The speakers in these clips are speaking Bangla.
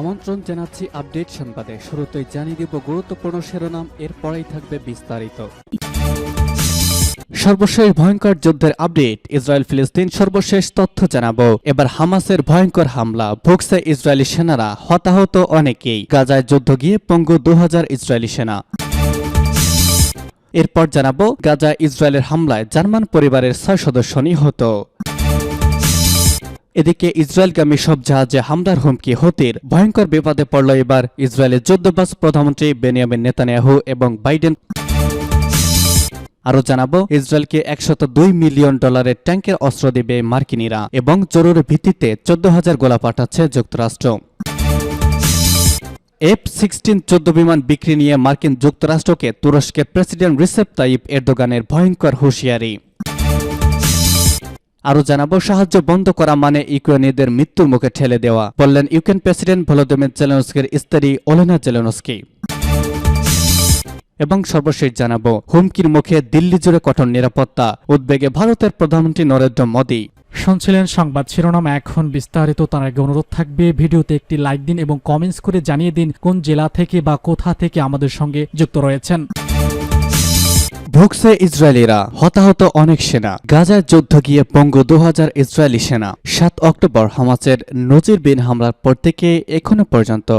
আমন্ত্রণ জানাচ্ছি আপডেট সংবাদে। শুরুতেই জানিয়ে দিব গুরুত্বপূর্ণ শিরোনাম, এরপরেই থাকবে বিস্তারিত। সর্বশেষ ভয়ঙ্কর যুদ্ধের আপডেট ইসরায়েল ফিলিস্তিন সর্বশেষ তথ্য জানাব। এবার হামাসের ভয়ঙ্কর হামলা, ভুগছে ইসরায়েলি সেনারা, হতাহত অনেকেই। গাজায় যুদ্ধ গিয়ে পঙ্গু দু ইসরায়েলি সেনা। এরপর জানাব, গাজায় ইসরায়েলের হামলায় জার্মান পরিবারের ছয় সদস্য নিহত। এদিকে ইসরায়েলগামী সব জাহাজে হামলার হুমকি, হতির, ভয়ঙ্কর বিপদে পড়ল এবার ইসরায়েলের যুদ্ধবাস প্রধানমন্ত্রী বেনিয়ামিন নেতানিয়াহু এবং বাইডেন। আরও জানাব, ইসরায়েলকে একশত দুই মিলিয়ন ডলারের ট্যাঙ্কের অস্ত্র দেবে মার্কিনিরা এবং জরুরি ভিত্তিতে চোদ্দ হাজার গোলা পাঠাচ্ছে যুক্তরাষ্ট্র। এফ সিক্সটিন চোদ্দ বিমান বিক্রি নিয়ে মার্কিন যুক্তরাষ্ট্রকে তুরস্কের প্রেসিডেন্ট রিসেপ তাইপ এরদোগানের ভয়ঙ্কর হুঁশিয়ারি। আরও জানাব, সাহায্য বন্ধ করা মানে ইউক্রেনীয়দের মৃত্যুর মুখে ঠেলে দেওয়া, বললেন ইউক্রেন প্রেসিডেন্ট ভলোদিমির জেলেনস্কির স্ত্রী ওলেনা জেলেনস্কি। এবং সর্বশেষ জানাব, হুমকির মুখে দিল্লি জুড়ে কঠোর নিরাপত্তা, উদ্বেগে ভারতের প্রধানমন্ত্রী নরেন্দ্র মোদী। শুনছিলেন সংবাদ শিরোনাম, এখন বিস্তারিত, তার আগে অনুরোধ থাকবে, ভিডিওতে একটি লাইক দিন এবং কমেন্টস করে জানিয়ে দিন কোন জেলা থেকে বা কোথা থেকে আমাদের সঙ্গে যুক্ত রয়েছেন। ভুগছে ইসরায়েলিরা। হতাহত অনেক সেনা। গাজার যুদ্ধ গিয়ে পঙ্গু দু ইসরায়েলি সেনা। সাত অক্টোবর হামাসের নজিরবিন হামলার পর থেকে এখনও পর্যন্ত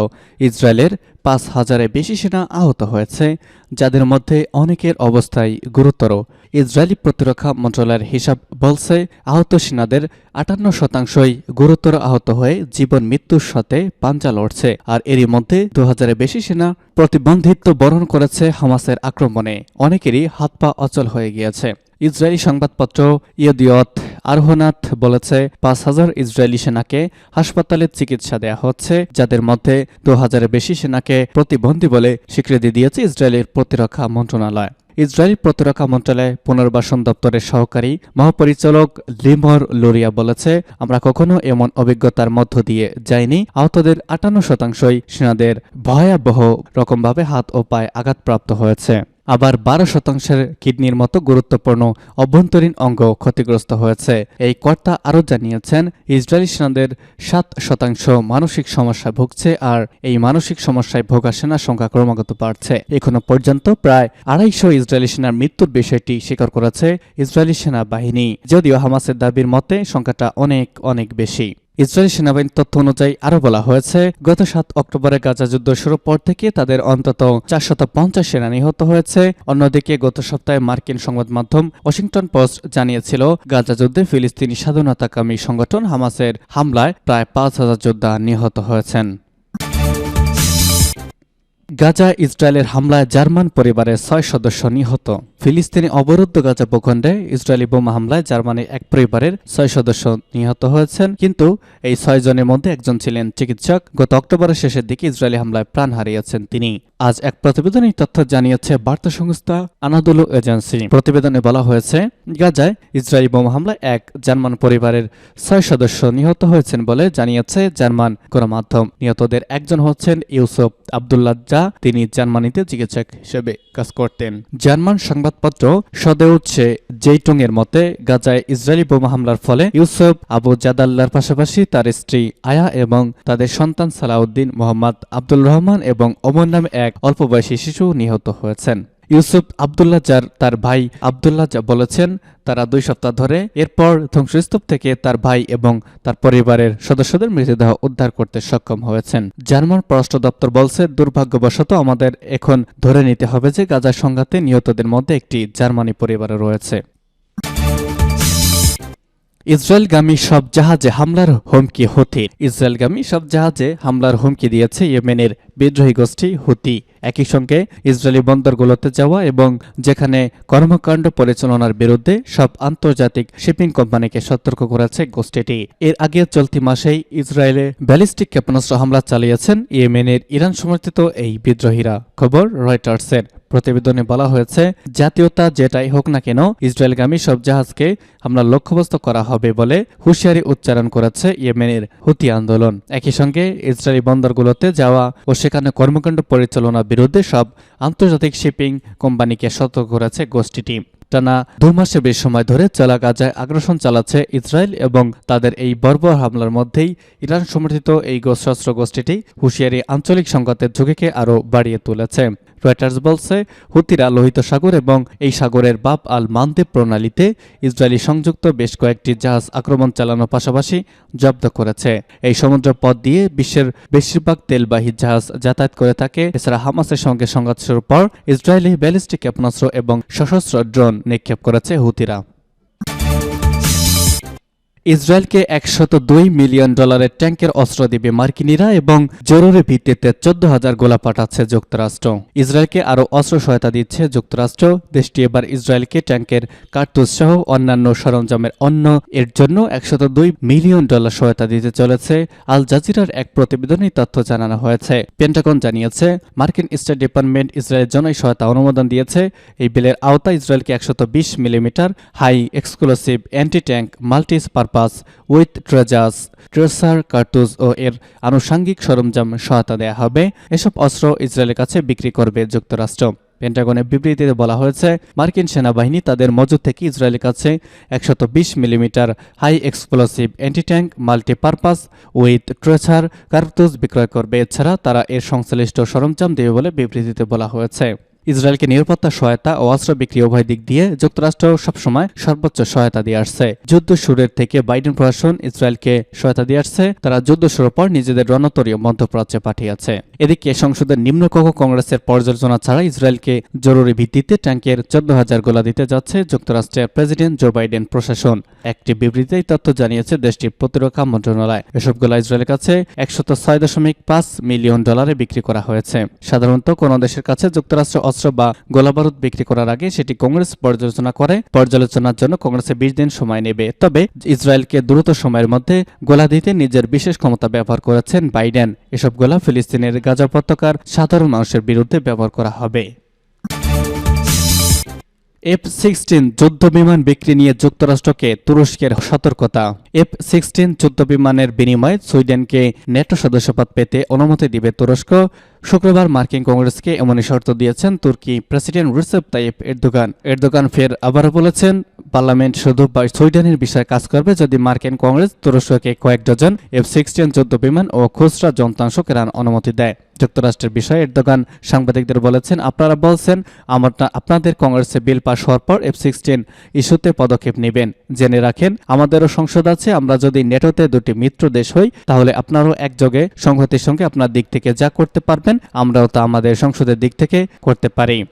ইসরায়েলের পাঁচ হাজারের বেশি সেনা আহত হয়েছে, যাদের মধ্যে অনেকের অবস্থায় গুরুতর। ইসরায়েলি প্রতিরক্ষা মন্ত্রণালয়ের হিসাব বলছে, আহত সেনাদের আটান্ন শতাংশই গুরুতর আহত হয়ে জীবন মৃত্যুর সাথে পাঞ্জা লড়ছে। আর এরই মধ্যে দু হাজারের বেশি সেনা প্রতিবন্ধিত্ব বরণ করেছে হামাসের আক্রমণে। অনেকেরই হাত পা অচল হয়ে গিয়েছে। ইসরায়েলি সংবাদপত্র ইয়দিয়ত আরহনাথ বলেছে, পাঁচ হাজার ইসরায়েলি সেনাকে হাসপাতালে চিকিৎসা দেয়া হচ্ছে, যাদের মধ্যে দু হাজারের বেশি সেনাকে প্রতিবন্ধী বলে স্বীকৃতি দিয়েছে ইসরায়েলের প্রতিরক্ষা মন্ত্রণালয়। ইসরায়েলি প্রতিরক্ষা মন্ত্রণালয় পুনর্বাসন দপ্তরের সহকারী মহাপরিচালক লিমর লোরিয়া বলেছে, আমরা কখনো এমন অভিজ্ঞতার মধ্য দিয়ে যাইনি। আহতদের আটান্ন শতাংশই সেনাদের ভয়াবহ রকমভাবে হাত ও পায়ে আঘাতপ্রাপ্ত হয়েছে। আবার বারো শতাংশের কিডনির মতো গুরুত্বপূর্ণ অভ্যন্তরীণ অঙ্গ ক্ষতিগ্রস্ত হয়েছে। এই কর্তা আরও জানিয়েছেন, ইসরায়েলি সেনাদের সাত শতাংশ মানসিক সমস্যায় ভুগছে আর এই মানসিক সমস্যায় ভোগা সেনার সংখ্যা ক্রমাগত বাড়ছে। এখনও পর্যন্ত প্রায় আড়াইশো ইসরায়েলি সেনার মৃত্যুর বিষয়টি স্বীকার করেছে ইসরায়েলি সেনাবাহিনী, যদিও হামাসের দাবির মতে সংখ্যাটা অনেক অনেক বেশি। ইসরায়েলি সেনাবাহিনীর তথ্য অনুযায়ী আরও বলা হয়েছে, গত সাত অক্টোবরে গাজা যুদ্ধ শুরুর পর থেকে তাদের অন্তত চারশত পঞ্চাশ সেনা নিহত হয়েছে। অন্যদিকে গত সপ্তাহে মার্কিন সংবাদ মাধ্যম ওয়াশিংটন পোস্ট জানিয়েছিল, গাজা যুদ্ধে ফিলিস্তিনি স্বাধীনতাকামী সংগঠন হামাসের হামলায় প্রায় পাঁচ হাজার যোদ্ধা নিহত হয়েছেন। গাজা ইসরায়েলের হামলায় জার্মান পরিবারের ছয় সদস্য নিহত। ফিলিস্তিনি অবরুদ্ধ গাজা ভূখণ্ডে ইসরায়েলি বোমা হামলায় জার্মানির এক পরিবারের ছয় সদস্য নিহত হয়েছেন। কিন্তু এই ছয় জনের মধ্যে একজন ছিলেন চিকিৎসক। গত অক্টোবরের শেষের দিকে ইসরায়েলি হামলায় প্রাণ হারিয়েছেন তিনি। আজ এক প্রতিবেদনে তথ্য জানিয়েছে বার্তা সংস্থা আনাদুলু এজেন্সি। প্রতিবেদনে বলা হয়েছে, গাজায় ইসরায়েলি বোমা হামলায় এক জার্মান পরিবারের ছয় সদস্য নিহত হয়েছেন বলে জানিয়েছে জার্মান গণমাধ্যম। নিহতদের একজন হচ্ছেন ইউসুফ আবদুল্লাহ যা তিনি জার্মানিতে চিকিৎসক হিসেবে কাজ করতেন। জার্মান সংবাদপত্র সদেউচ্ছে জেইটুং এর মতে, গাজায় ইসরায়েলি বোমা হামলার ফলে ইউসুফ আবু জাদাল্লার পাশাপাশি তার স্ত্রী আয়া এবং তাদের সন্তান সালাউদ্দিন মোহাম্মদ আব্দুল রহমান এবং অমর নামে এক অল্প বয়সী শিশু নিহত হয়েছেন। ইউসুফ আবদুল্লাহ যার তার ভাই আবদুল্লাহ যা বলেছেন, তারা দুই সপ্তাহ ধরে এরপর ধ্বংসস্তূপ থেকে তার ভাই এবং তার পরিবারের সদস্যদের মৃতদেহ উদ্ধার করতে সক্ষম হয়েছেন। জার্মান পররাষ্ট্র দপ্তর বলছে, দুর্ভাগ্যবশত আমাদের এখন ধরে নিতে হবে যে গাজা সংঘাতে নিহতদের মধ্যে একটি জার্মানি পরিবারও রয়েছে। ইসরায়েলগামী সব জাহাজে হামলার হুমকি হুতির ইসরায়েলগামী সব জাহাজে হামলার হুমকি দিয়েছে ইয়েমেনের বিদ্রোহী গোষ্ঠী হুতি। একই সঙ্গে ইসরায়েলি বন্দরগুলোতে যাওয়া এবং যেখানে কর্মকাণ্ড পরিচালনার বিরুদ্ধে সব আন্তর্জাতিক শিপিং কোম্পানিকে সতর্ক করেছে গোষ্ঠীটি। এর আগে চলতি মাসেই ইসরায়েলে ব্যালিস্টিক ক্ষেপণাস্ত্র হামলা চালিয়েছেন ইয়েমেনের ইরান সমর্থিত এই বিদ্রোহীরা। খবর রয়টার্সের। প্রতিবেদনে বলা হয়েছে, জাতীয়তা যেটাই হোক না কেন, ইসরায়েলগামী সব জাহাজকে হামলা লক্ষ্যবস্ত করা হবে বলে হুঁশিয়ারি উচ্চারণ করেছে ইয়েমেনের হুতি আন্দোলন। একই সঙ্গে ইসরায়েলি বন্দরগুলোতে যাওয়া ও সেখানে কর্মকাণ্ড পরিচালনার বিরুদ্ধে সব আন্তর্জাতিক শিপিং কোম্পানিকে সতর্ক করেছে গোষ্ঠীটি। টানা দু মাসের বেশি সময় ধরে চলা গাজায় আগ্রাসন চালাচ্ছে ইসরায়েল এবং তাদের এই বর্বর হামলার মধ্যেই ইরান সমর্থিত এই সশস্ত্র গোষ্ঠীটি হুঁশিয়ারি আঞ্চলিক সংঘাতের ঝুঁকিকে আরও বাড়িয়ে তুলেছে। রয়টার্স বলছে, হুতিরা লোহিত সাগর এবং এই সাগরের বাপ আল মানদেব প্রণালীতে ইসরায়েলি সংযুক্ত বেশ কয়েকটি জাহাজ আক্রমণ চালানোর পাশাপাশি জব্দ করেছে। এই সমুদ্র পথ দিয়ে বিশ্বের বেশিরভাগ তেলবাহী জাহাজ যাতায়াত করে থাকে। এছাড়া হামাসের সঙ্গে সংঘাত শুরুর পর ইসরায়েলি ব্যালিস্টিক ক্ষেপণাস্ত্র এবং সশস্ত্র ড্রোন নিক্ষেপ করেছে হুতিরা। ইসরায়েলকে একশত দুই মিলিয়ন ডলারের ট্যাঙ্কের অস্ত্র দিবে মার্কিনীরা এবং জরুরি ভিত্তিতে চোদ্দ হাজার গোলা পাঠাচ্ছে যুক্তরাষ্ট্র। ইসরায়েলকে আরও অস্ত্র সহায়তা দিচ্ছে যুক্তরাষ্ট্র। দেশটি এবার ইসরায়েলকে ট্যাঙ্কের কার্তুজ সহ অন্যান্য সরঞ্জামের অন্য এর জন্য একশত দুই মিলিয়ন ডলার সহায়তা দিতে চলেছে, আল জাজিরার এক প্রতিবেদনে তথ্য জানানো হয়েছে। পেন্টাগন জানিয়েছে, মার্কিন স্টেট ডিপার্টমেন্ট ইসরায়েলের জন্য সহায়তা অনুমোদন দিয়েছে। এই বিলের আওতায় ইসরায়েলকে একশত বিশ millimetre high exclusive anti tank multipurpose with treasures tracer কার্তুজ ও এর আনুষাঙ্গিক সরঞ্জাম সহায়তা দেয়া হবে। এসব অস্ত্র ইসরায়েলের কাছে বিক্রি করবে যুক্তরাষ্ট্র। পেন্টাগনের বিবৃতিতে বলা হয়েছে, মার্কিন সেনাবাহিনী তাদের মজুদ থেকে ইসরায়েলের কাছে একশত millimetre high explosive anti tank multipurpose with tracer কার্তুজ বিক্রয় করবে। এছাড়া তারা এর সংশ্লিষ্ট সরঞ্জাম দেবে বলে বিবৃতিতে বলা হয়েছে। ইসরায়েলকে নিরাপত্তা, সহায়তা ও অস্ত্র বিক্রি উভয় দিক দিয়ে যুক্তরাষ্ট্র সবসময় সর্বোচ্চ সহায়তা দিয়ে আসছে। যুদ্ধ শুরুর থেকে বাইডেন প্রশাসন ইসরায়েলকে সহায়তা দিয়ে আসছে। তারা যুদ্ধ শুরুর পর নিজেদের রণতরীয় মধ্যপ্রাচ্যে পাঠিয়েছে। এদিকে সংসদের নিম্নকক্ষ কংগ্রেসের পর্যালোচনা ছাড়া ইসরায়েলকে জরুরি ভিত্তিতে ট্যাঙ্কের চোদ্দ হাজার গোলা দিতে যাচ্ছে যুক্তরাষ্ট্রের প্রেসিডেন্ট জো বাইডেন প্রশাসন। একটি বিবৃতিতে তথ্য জানিয়েছে দেশটির প্রতিরক্ষা মন্ত্রণালয়। এসব গোলা ইসরায়েলের কাছে একশত ছয় দশমিক পাঁচ মিলিয়ন ডলারে বিক্রি করা হয়েছে। সাধারণত কোন দেশের কাছে যুক্তরাষ্ট্র অস্ত্র বা গোলাবারুদ বিক্রি করার আগে সেটি কংগ্রেস পর্যালোচনা করে। পর্যালোচনার জন্য কংগ্রেসে বিশ দিন সময় নেবে। তবে ইসরায়েলকে দ্রুত সময়ের মধ্যে গোলা দিতে নিজের বিশেষ ক্ষমতা ব্যবহার করেছেন বাইডেন। এসব গোলা ফিলিস্তিনের গাজা উপত্যকার সাধারণ মানুষের বিরুদ্ধে ব্যবহার করা হবে। এফ সিক্সটিন যুদ্ধ বিমান বিক্রি নিয়ে যুক্তরাষ্ট্রকে তুরস্কের সতর্কতা। এফ সিক্সটিন যুদ্ধ বিমানের বিনিময়ে সুইডেনকে নেটো সদস্যপদ পেতে অনুমতি দিবে তুরস্ক। শুক্রবার মার্কিন কংগ্রেসকে এমনই শর্ত দিয়েছেন তুর্কি president Recep Tayyip Erdogan. Erdogan ফের আবারও বলেছেন, পার্লামেন্ট শুধু সুইডেনের বিষয়ে কাজ করবে যদি মার্কিন কংগ্রেস তুরস্ককে কয়েক ডজন এফ সিক্সটিন যুদ্ধ বিমান ও খুচরা যন্ত্রাংশ কেনার অনুমতি দেয়। যুক্তরাষ্ট্রের বিষয়ে এরদোগান সাংবাদিকদের বলেছেন, আপনারা বলছেন আমরা আপনাদের কংগ্রেসে বিল পাশ হওয়ার পর এফ সিক্সটিন ইস্যুতে পদক্ষেপ নেবেন। জেনে রাখেন, আমাদেরও সংসদ আছে, আমরা যদি নেটোতে দুটি মিত্র দেশ হই, তাহলে আপনারও একযোগে সংহতির সঙ্গে আপনার দিক থেকে যা করতে পারবেন আমরাও তা আমাদের সংসদের দিক থেকে করতে পারি।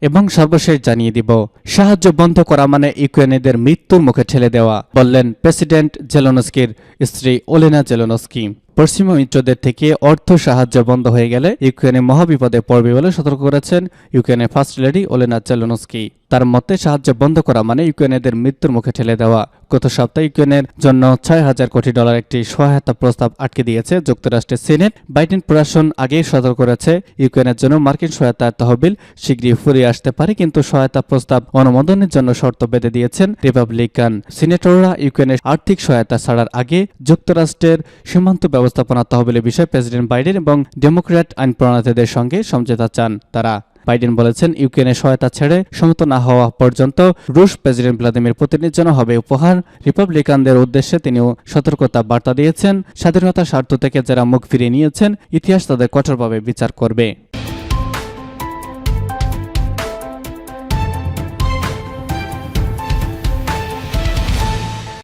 এবং সর্বশেষ জানিয়ে দিব, সাহায্য বন্ধ করা মানে ইউক্রেনীয়দের মৃত্যুর মুখে ঠেলে দেওয়া, বললেন প্রেসিডেন্ট জেলোনস্কির স্ত্রী ওলেনা জেলনস্কি। পশ্চিমা মিত্রদের থেকে অর্থ সাহায্য বন্ধ হয়ে গেলে ইউক্রেনে মহাবিপদে পড়বে বলে সতর্ক করেছেন ইউক্রেনের ফার্স্ট লেডি ওলেনা জেলনস্কি তার মতে, সাহায্য বন্ধ করা মানে ইউক্রেনেদের মৃত্যুর মুখে ঠেলে দেওয়া। গত সপ্তাহে ইউক্রেনের জন্য ছয় হাজার কোটি ডলার একটি সহায়তা প্রস্তাব আটকে দিয়েছে যুক্তরাষ্ট্রের সিনেট। বাইডেন প্রশাসন আগেই সতর্ক করেছে, ইউক্রেনের জন্য মার্কিন সহায়তার তহবিল শীঘ্রই ফুরিয়ে আসতে পারে, কিন্তু সহায়তা প্রস্তাব অনুমোদনের জন্য শর্ত বেঁধে দিয়েছেন রিপাবলিকান সিনেটররা। ইউক্রেনের আর্থিক সহায়তা ছাড়ার আগে যুক্তরাষ্ট্রের সীমান্ত ব্যবস্থাপনা তহবিলের বিষয়ে প্রেসিডেন্ট বাইডেন এবং ডেমোক্র্যাট আইন প্রণেতাদের সঙ্গে সমঝোতা চান তারা। বাইডেন বলেছেন, ইউক্রেনের সহায়তা ছেড়ে সমত না হওয়া পর্যন্ত রুশ প্রেসিডেন্ট ভ্লাদিমির পুতিনের জন্য হবে উপহার। রিপাবলিকানদের উদ্দেশ্যে তিনিও সতর্কতা বার্তা দিয়েছেন, স্বাধীনতা স্বার্থ থেকে যারা মুখ ফিরিয়ে নিয়েছেন, ইতিহাস তাদের কঠোরভাবে বিচার করবে।